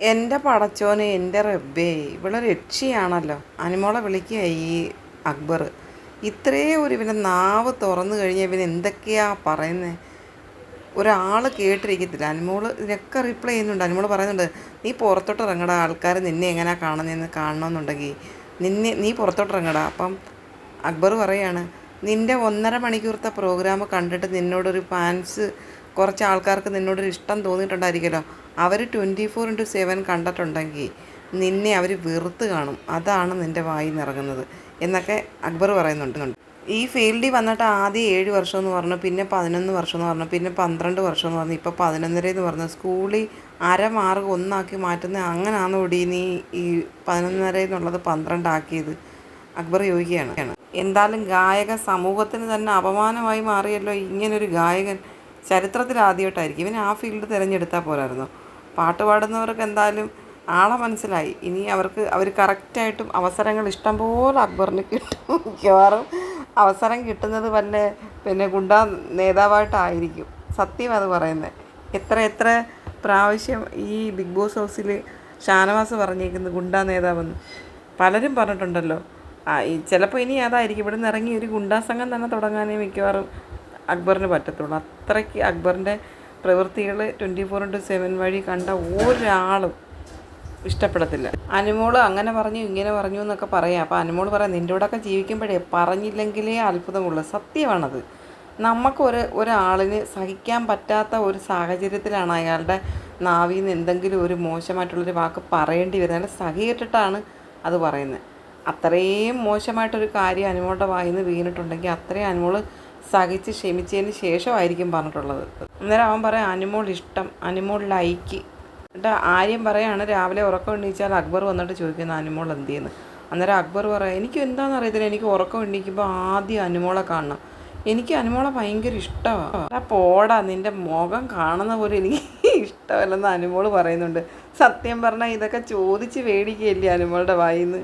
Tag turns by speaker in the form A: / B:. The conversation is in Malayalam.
A: എന്റെ പടച്ചോന് എന്റെ റബ്ബേ ഇവിടെ രക്ഷയാണല്ലോ. അനുമോളെ വിളിക്കുക ഈ അക്ബർ. ഇത്രയും ഒരു ഇവന്റെ നാവ് തുറന്നു കഴിഞ്ഞാൽ ഇവൻ എന്തൊക്കെയാ പറയുന്നത് ഒരാൾ കേട്ടിരിക്കത്തില്ല. അനുമോൾ ഇതിനൊക്കെ റിപ്ലൈ ചെയ്യുന്നുണ്ട്. അനുമോൾ പറയുന്നുണ്ട് നീ പുറത്തോട്ട് ഇറങ്ങടാ. ആൾക്കാർ നിന്നെ എങ്ങനെയാണ് കാണുന്നതെന്ന് കാണണമെന്നുണ്ടെങ്കിൽ നിന്നെ നീ പുറത്തോട്ട് ഇറങ്ങടാ. അപ്പം അക്ബർ പറയാണ് നിന്റെ ഒന്നര മണിക്കൂർത്തെ പ്രോഗ്രാം കണ്ടിട്ട് നിന്നോടൊരു ഫാൻസ് കുറച്ച് ആൾക്കാർക്ക് നിന്നോടൊരു ഇഷ്ടം തോന്നിയിട്ടുണ്ടായിരിക്കുമല്ലോ. അവർ ട്വന്റി ഫോർ ഇന്റു സെവൻ കണ്ടിട്ടുണ്ടെങ്കിൽ നിന്നെ അവർ വെറുത്ത് കാണും. അതാണ് നിന്റെ വായിൽ നിറങ്ങുന്നത്. എന്നൊക്കെ അക്ബർ പറയുന്നുണ്ട്. ഈ ഫീൽഡിൽ വന്നിട്ട് ആദ്യം ഏഴ് വർഷം എന്ന് പറഞ്ഞു പിന്നെ പതിനൊന്ന് വർഷം എന്ന് പറഞ്ഞു പിന്നെ പന്ത്രണ്ട് വർഷം എന്ന് പറഞ്ഞു ഇപ്പോൾ പതിനൊന്നര എന്ന് പറഞ്ഞു. സ്കൂളിൽ അരമാർഗം ഒന്നാക്കി മാറ്റുന്ന അങ്ങനെയാണോ ഒടി നീ ഈ പതിനൊന്നര എന്നുള്ളത് പന്ത്രണ്ടാക്കിയത്? അക്ബർ ചോദിക്കുകയാണ്. എന്തായാലും ഗായക സമൂഹത്തിന് തന്നെ അപമാനമായി മാറിയല്ലോ. ഇങ്ങനൊരു ഗായകൻ ചരിത്രത്തിൽ ആദ്യമായിട്ടായിരിക്കും ഇവൻ ആ ഫീൽഡ് തിരഞ്ഞെടുത്താൽ പോരായിരുന്നു. പാട്ട് പാടുന്നവർക്ക് എന്തായാലും ആളെ മനസ്സിലായി. ഇനി അവർക്ക് അവർ കറക്റ്റായിട്ടും അവസരങ്ങൾ ഇഷ്ടം പോലെ അക്ബറിന് കിട്ടും. മിക്കവാറും അവസരം കിട്ടുന്നത് വല്ല പിന്നെ ഗുണ്ട നേതാവായിട്ടായിരിക്കും. സത്യം അത് പറയുന്നത് എത്ര എത്ര പ്രാവശ്യം ഈ ബിഗ് ബോസ് ഹൗസിൽ ഷാനവാസ് പറഞ്ഞേക്കുന്നത് ഗുണ്ടാ നേതാവെന്ന്. പലരും പറഞ്ഞിട്ടുണ്ടല്ലോ. ചിലപ്പോൾ ഇനി അതായിരിക്കും. ഇവിടെ നിന്ന് ഇറങ്ങി ഒരു ഗുണ്ടാ സംഘം തന്നെ തുടങ്ങാനേ മിക്കവാറും അക്ബറിന് പറ്റത്തുള്ളൂ. അത്രയ്ക്ക് അക്ബറിന്റെ പ്രവൃത്തികൾ ട്വന്റി ഫോർ ഇന്റു സെവൻ വഴി കണ്ട ഒരാളും ഇഷ്ടപ്പെടത്തില്ല. അനുമോൾ അങ്ങനെ പറഞ്ഞു ഇങ്ങനെ പറഞ്ഞു എന്നൊക്കെ പറയാം. അപ്പോൾ അനുമോൾ പറയാം നിന്റെ കൂടെയൊക്കെ ജീവിക്കുമ്പോഴേ പറഞ്ഞില്ലെങ്കിലേ അത്ഭുതമുള്ളൂ. സത്യമാണത്. നമുക്കൊരു ഒരാളിന് സഹിക്കാൻ പറ്റാത്ത ഒരു സാഹചര്യത്തിലാണ് അയാളുടെ നാവിൽ നിന്ന് എന്തെങ്കിലും ഒരു മോശമായിട്ടുള്ളൊരു വാക്ക് പറയേണ്ടി വരുന്നത്. അയാൾ സഹിയിട്ടിട്ടാണ് അത് പറയുന്നത്. അത്രയും മോശമായിട്ടൊരു കാര്യം അനുമോളുടെ വായിന്ന് വീണിട്ടുണ്ടെങ്കിൽ അത്രയും അനുമോൾ സഹിച്ച് ക്ഷമിച്ചതിന് ശേഷമായിരിക്കും പറഞ്ഞിട്ടുള്ളത്. അന്നേരം അവൻ പറയാം അനുമോൾ ഇഷ്ടം അനുമോൾ ലൈക്ക്. എന്നിട്ട് ആര്യം പറയാണ് രാവിലെ ഉറക്കം എണ്ണീച്ചാൽ അക്ബർ വന്നിട്ട് ചോദിക്കുന്നു അനുമോൾ എന്ത് ചെയ്യുന്നു അന്നേരം അക്ബർ പറയാം എനിക്ക് എന്താണെന്ന് അറിയത്തില്ല എനിക്ക് ഉറക്കം എണ്ണീക്കുമ്പോൾ ആദ്യം അനുമോളെ കാണണം. എനിക്ക് അനുമോളെ ഭയങ്കര ഇഷ്ടമാണ് ആ പോടാ നിന്റെ മുഖം കാണുന്ന പോലെ എനിക്ക് ഇഷ്ടമല്ലെന്ന് അനുമോൾ പറയുന്നുണ്ട്. സത്യം പറഞ്ഞാൽ ഇതൊക്കെ ചോദിച്ച് മേടിക്കുകയല്ലേ അനുമോളുടെ വായിന്ന്?